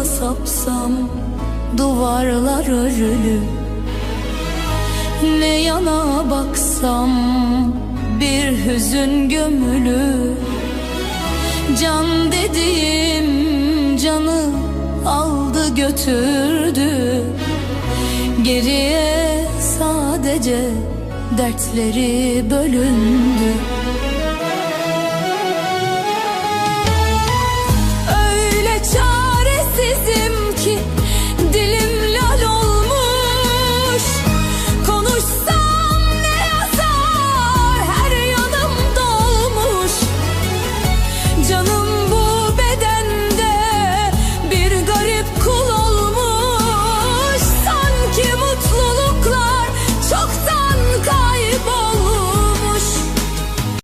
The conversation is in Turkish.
yola sapsam Duvarlar örülü Ne yana baksam Bir hüzün gömülü Can dediğim canı aldı götürdü. Geriye sadece dertleri bölündü.